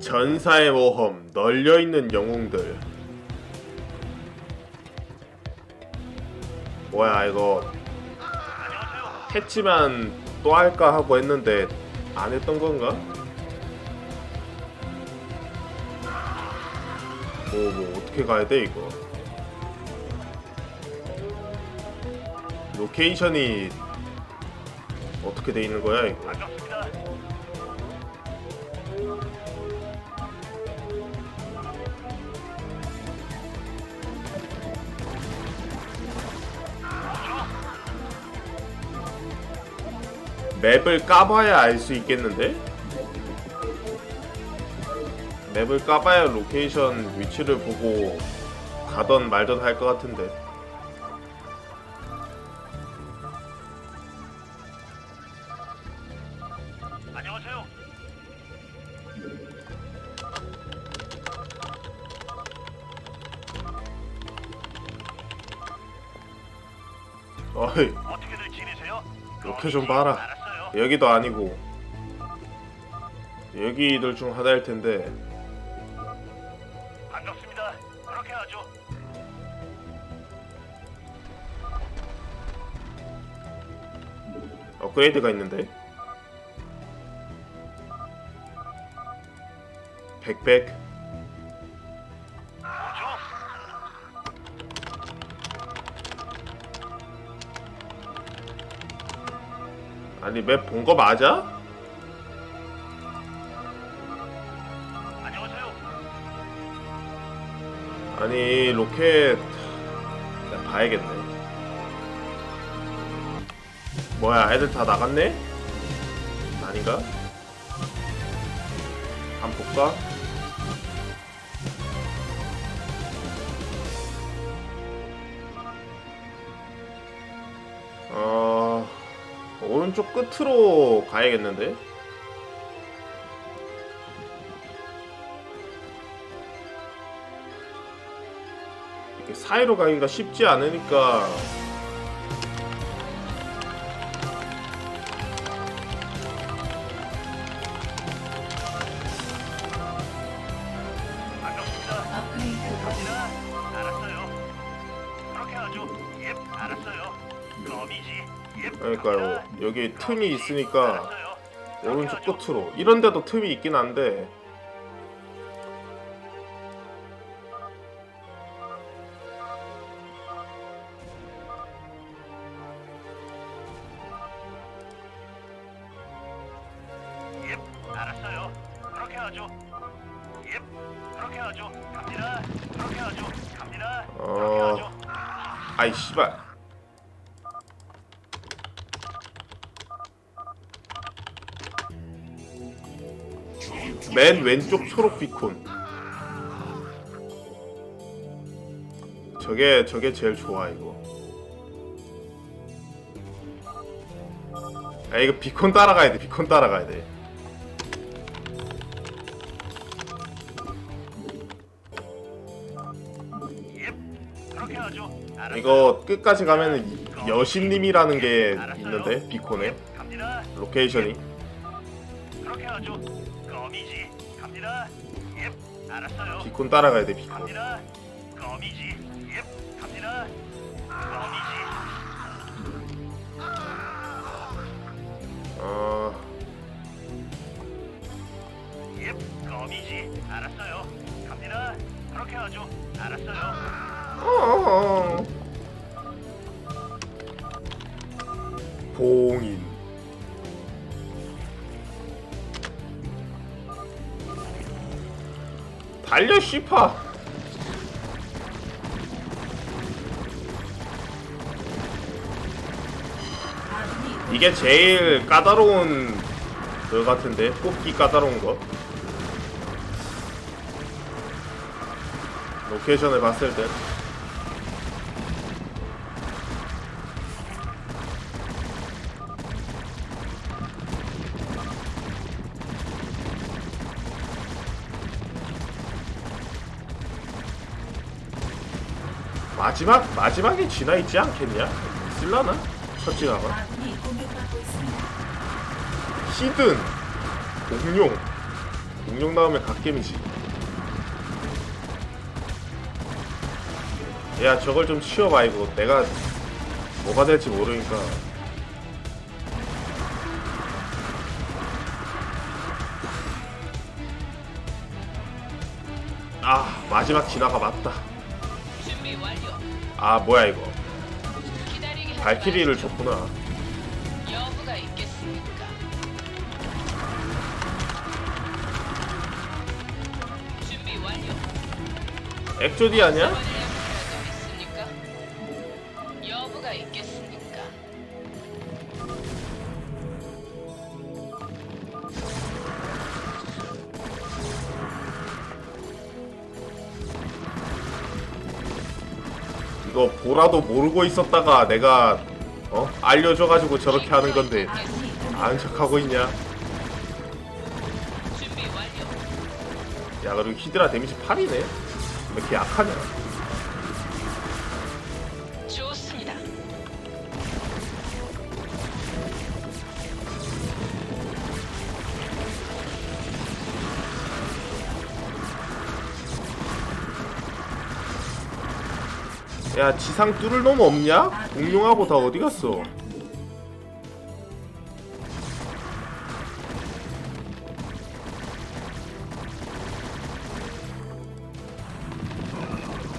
전사의 모험 널려있는 영웅들. 뭐야 이거. 했지만 또 할까 하고 했는데 안 했던 건가? 뭐, 뭐 어떻게 가야 돼 이거? 로케이션이 어떻게 돼 있는 거야 이거 맵을 까봐야 알 수 있겠는데? 맵을 까봐야 로케이션 위치를 보고 가던 말던 할 것 같은데 안녕하세요. 어이 어떻게들 지내세요? 이렇게 좀 봐라. 여기도 아니고 여기들 중 하나일 텐데 반갑습니다. 그렇게 하죠. 업그레이드가 있는데 백백 아니 맵 본 거 맞아? 안녕하세요. 아니 로켓 봐야겠네 뭐야 애들 다 나갔네? 아닌가? 한번 볼까? 오른쪽 끝으로 가야겠는데? 이렇게 사이로 가기가 쉽지 않으니까 그러니까요. 여기 틈이 있으니까 오른쪽. 끝으로 이런 데도 틈이 있긴 한데 예, 알았어요. 그렇게 하죠. 예, 그렇게 하죠. 갑니다. 그렇게 하죠. 갑니다. 그렇게 어... 하죠. 아이 씨발 맨 왼쪽 초록 비콘 저게 저게 제일 좋아 이거 아 이거 비콘 따라가야 돼 비콘 따라가야 돼. 이거 끝까지 가면은 여신님이라는 게 있는데 비콘에. 로케이션이 그렇게 하죠. 껌이지. 갑니다. 예, 알았어요. 비콘 따라가야 돼 비콘 갑니다. 껌이지. 예, 갑니다. 껌이지. 어... 예, 껌이지. 알았어요. 갑니다. 그렇게 하죠. 알았어요. 어. 봉인 달려 씨파. 이게 제일 까다로운 그 같은데? 뽑기 까다로운 거? 로케이션을 봤을 때 마지막 마지막에 지나 있지 않겠냐? 첫지나가 아군이 공격받고 있습니다. 히든 공룡 공룡 나오면 갓겜이지 야 저걸 좀 치워봐 이거 내가 뭐가 될지 모르니까 아 마지막 진화가 맞다. 아 뭐야 이거 발키리를 마시죠. 줬구나 여부가 있겠습니까? 준비 완료. 액조디 아니야? 이거 보라도 모르고 있었다가 내가 어 알려줘가지고 저렇게 하는 건데 아는 척하고 있냐? 야 그리고 히드라 데미지 8이네? 왜 이렇게 약하냐? 야 지상 뚫을 놈 없냐? 공룡하고 다 어디 갔어?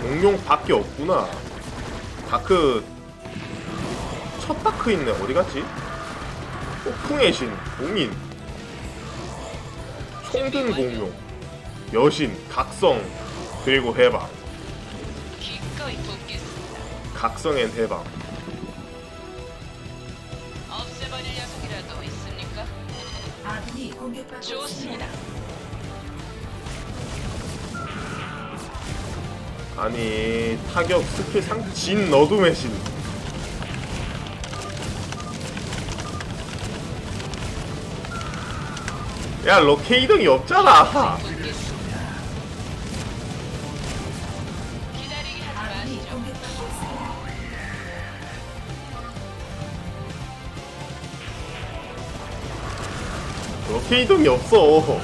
공룡 밖에 없구나. 다크 첫 다크 있네. 어디 갔지? 폭풍의 신, 공인, 총든 공룡, 여신, 각성, 그리고 해방. 각성엔 해방. 없애버릴 녀석이라도 있습니까? 아군이 공격받고 좋습니다. 아니 타격 스킬 상진 너둠의 신. 야 로케 이동이 없잖아. 돕겠습니다. 기다리게 하지 아군이 마시죠. 공격받고 있습니다. 없어.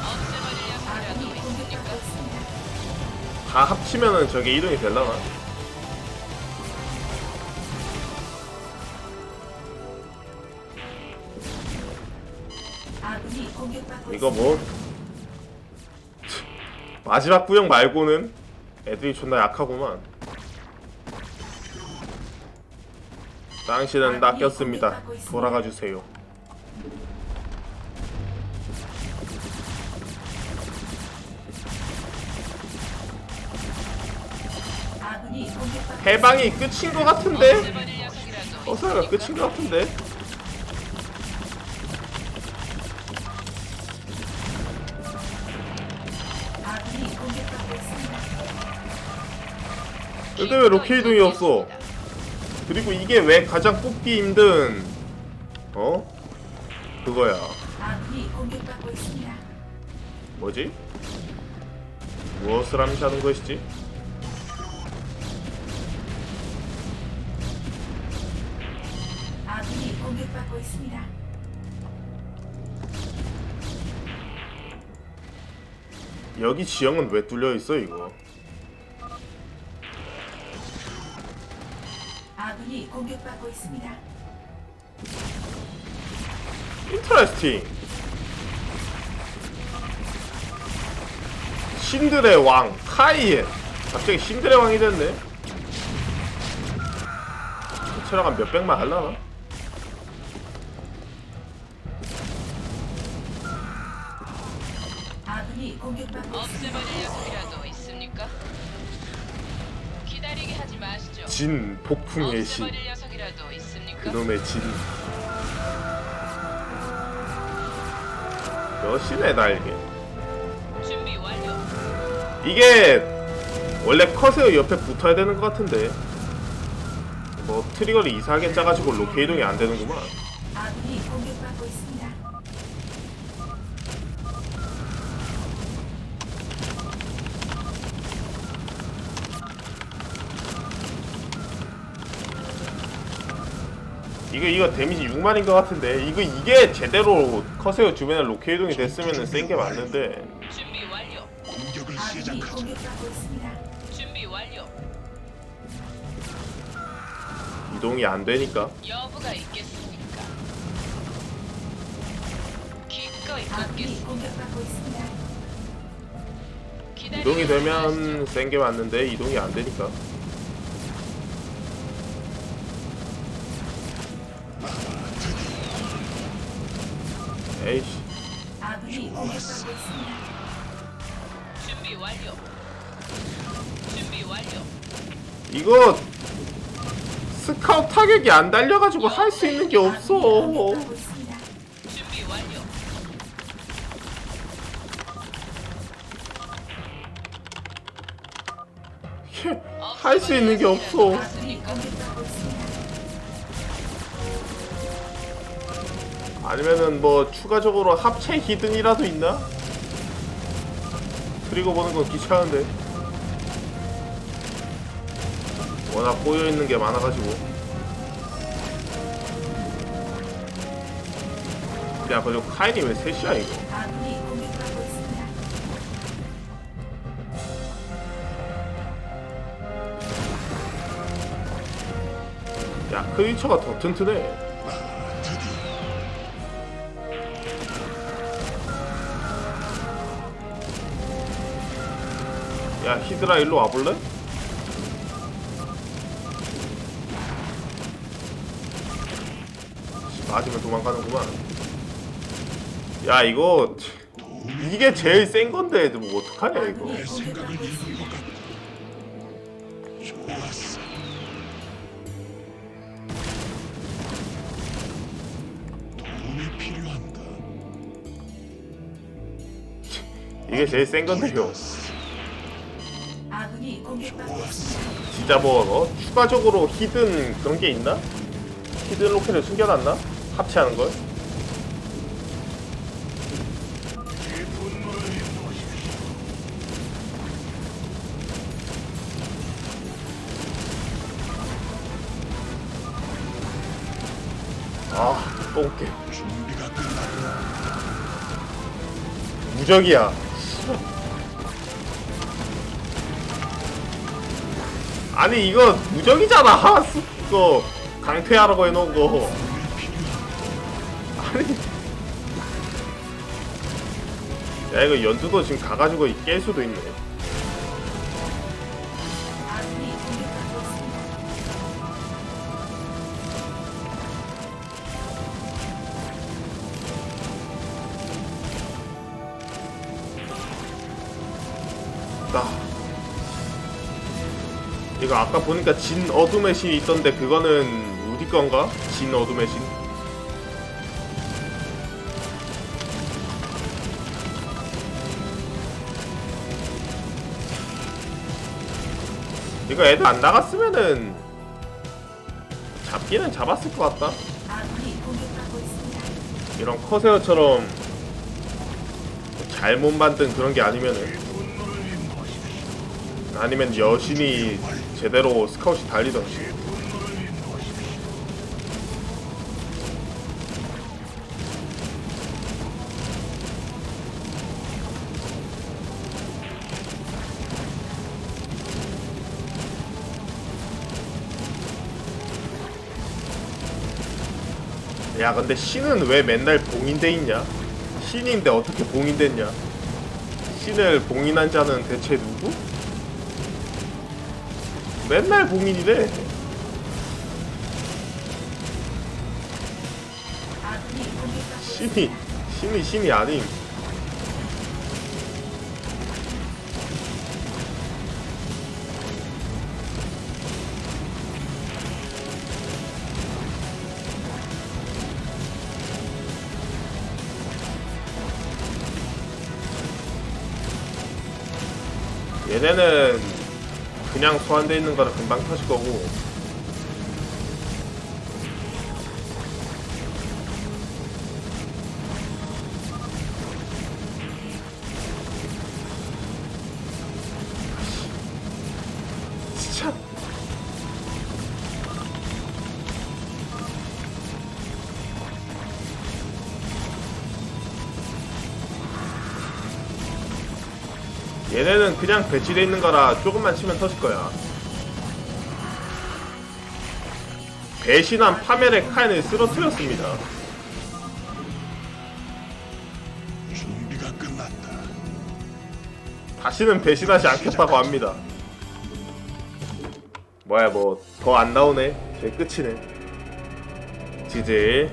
아군이 있습니까? 공격받고 있습니다. 다 합치면은 저게 이동이 될라나? 이거. 뭐 마지막 구역 말고는 애들이 존나 약하구만. 당신은 낚였습니다. 돌아가 주세요. 해방이 끝인 것 같은데? 어사가? 끝인 것 같은데? 근데 왜 로케이동이 없어? 그리고 이게 왜 가장 뽑기 힘든 어? 그거야. 아군이 공격받고 있습니다. 뭐지? 무엇을 암시하는 것이지? 아군이 공격받고 있습니다. 여기 지형은 왜 뚫려 있어 이거? 아군이 공격받고 있습니다. 인터레스팅. 신들의 왕 카이엔. 갑자기 신들의 왕이 됐네. 체력 한 몇백만 할라나? 아군이 공격받고 있습니다. 없애버릴 녀석이라도 있습니까? 기다리게 하지 마시죠. 진 폭풍의 신. 없애버릴 녀석이라도 있습니까? 그놈의 진. 여신의 날개. 준비 완료. 이게 원래 커세어 옆에 붙어야 되는 것 같은데 뭐 트리거를 이상하게 짜가지고 로케 이동이 안 되는구만 아군이 공격받고 있습니다. 이거 이거 데미지 6만인 것 같은데 이거 이게 제대로 커세어 주변에 로케이동이 됐으면 센 게 맞는데 준비 완료. 공격을 아군이 시작하자. 공격받고 있습니다. 준비 완료. 이동이 안 되니까 여부가 있겠습니까? 기꺼이 아군이 받겠습니다. 공격받고 있습니다. 기다리고 이동이. 되면 센 게 맞는데 이동이 안 되니까 에이씨 아군이 공격받고 있습니다. 준비 완료. 준비 완료. 이거 스카웃 타격이 안 달려가지고 할 수 있는 게 없어 아군이 공격받고 있습니다. 준비 완료. 할 수 있는 게 없어 아군이 공격받고 아니면은 뭐 추가적으로 합체 히든이라도 있나? 그리고 보는 건 귀찮은데 워낙 꼬여있는 게 많아가지고 야 그리고 카인이 왜 셋이야 이거 있습니다. 야 크리처가 더 튼튼해 야 히드라 일로 와볼래? 맞으면 도망가는구만 야 이거 이게 제일 센 건데 뭐 어떡하냐 이거. 이게 제일 센 건데요 진짜 뭐 어? 추가적으로 히든 그런 게 있나? 히든 로켓을 숨겨놨나? 합체하는 걸? 아. 준비가 끝났다. 무적이야. 아니 이거 무적이잖아. 수- 이거 강퇴하라고 해놓은 거. 아니. 야 이거 연두도 지금 가가지고 깰 수도 있네. 나. 이거 아까 보니까 진 어둠의 신이 있던데 그거는 우디 건가? 진 어둠의 신? 이거 애들 안 나갔으면은 잡기는 잡았을 것 같다. 이런 커세어처럼 잘못 만든 그런 게 아니면은 아니면 여신이 제대로 스카웃이 달리던지 야 근데 신은 왜 맨날 봉인돼 있냐? 신인데 어떻게 봉인됐냐? 신을 봉인한 자는 대체 누구? 맨날 공격받고 신이 신이 신이 아님. 얘네는 그냥 소환돼 있는 거라 금방 터질 거고 얘네는 그냥 배치돼 있는 거라 조금만 치면 터질 거야. 배신한 파멜의 칸을 쓰러뜨렸습니다. 준비가 끝났다. 다시는 배신하지 않겠다고 합니다. 뭐야 뭐 더 안 나오네. 제 끝이네. 지지.